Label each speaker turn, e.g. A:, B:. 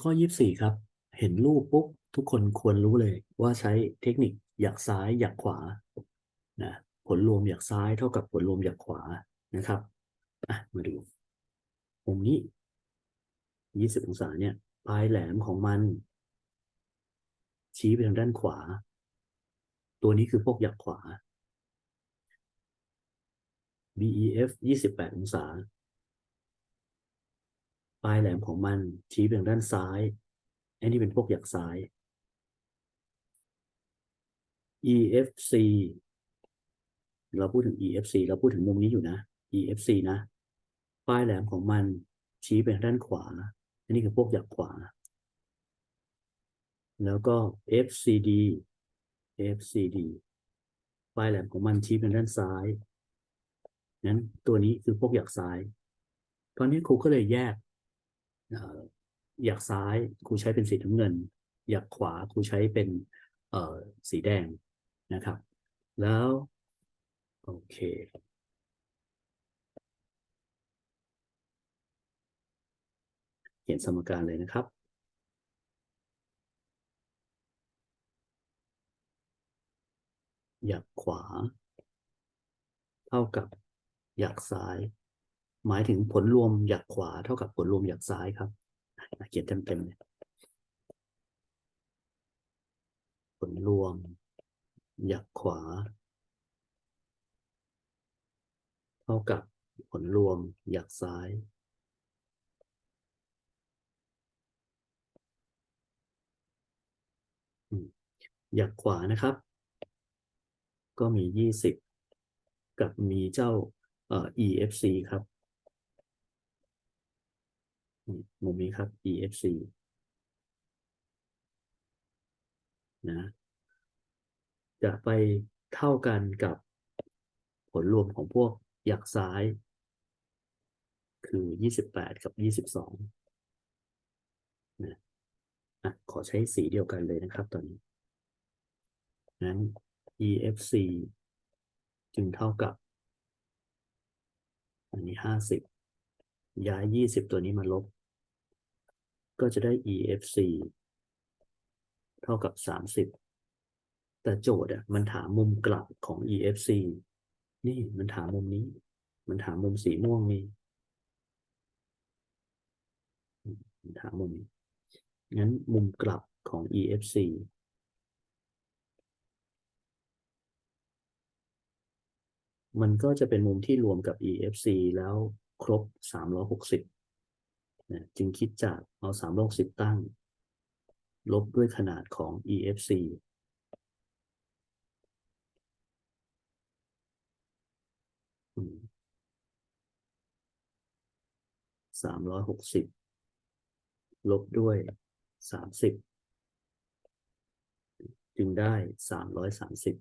A: ข้อ 24 ครับ เห็นรูปปุ๊บทุกคนควรรู้เลยว่าใช้เทคนิคหยักซ้ายหยักขวานะผลรวมหยักซ้ายเท่ากับผลรวมหยักขวานะครับอะมาดูมุมนี้ 20 องศาเนี่ยปลายแหลมของมัน ชี้ไปทางด้านขวา ตัวนี้คือพวกหยักขวา BEF 28 องศา ปลายแหลมของมันชี้ไปทางด้านซ้ายอันนี้เป็นพวกหยักซ้าย EFC เราพูดถึง EFC เราพูดถึงมุมนี้อยู่นะ EFC นะ ปลายแหลมของมันชี้ไปทางด้านขวา อันนี้คือพวกหยักขวา แล้วก็ FCD FCD ปลายแหลมของมันชี้ไปทางด้านซ้ายนั้นตัวนี้คือพวกหยักซ้าย ตอนนี้ครูก็เลยแยก อยักซ้ายครูใช้เป็นสีน้ำเงินหยักขวาครูใช้เป็นสีแดงนะครับ แล้ว โอเคเขียนสมการเลยนะครับหยักขวา เท่ากับหยักซ้าย หมายถึงผลรวมหยักขวาเท่ากับผลรวมหยักซ้ายครับเขียนเต็มๆเลยผลรวมหยักขวา เท่ากับผลรวมหยักซ้ายอยักขวานะครับ ก็มียี่สิบกับมีเจ้าเอ่อ EFC ครับ มุมนี้ครับ EFC นะ จะไปเท่ากันกับผลรวมของพวกหยักซ้าย คือ 28 กับ 22นะอะขอใช้สีเดียวกันเลยนะครับตอนนี้นั้น EFC จึงเท่ากับ อันนี้ 50 ย้าย 20 ตัวนี้มาลบ ก็จะได้ EFC เท่ากับ 30 แต่โจทย์อะมันถามมุมกลับของ EFC นี่มันถามมุมนี้ มันถามมุมสีม่วงนี่มันถามมุมนี้ งั้นมุมกลับของ EFC มันก็จะเป็นมุมที่รวมกับ EFC แล้วครบ 360 จึงคิดจากเอาสามโลกสิบตั้ง ลบด้วยขนาดของ EFC สามร้อยหกสิบลบด้วยสามสิบจึงได้สามร้อยสามสิบ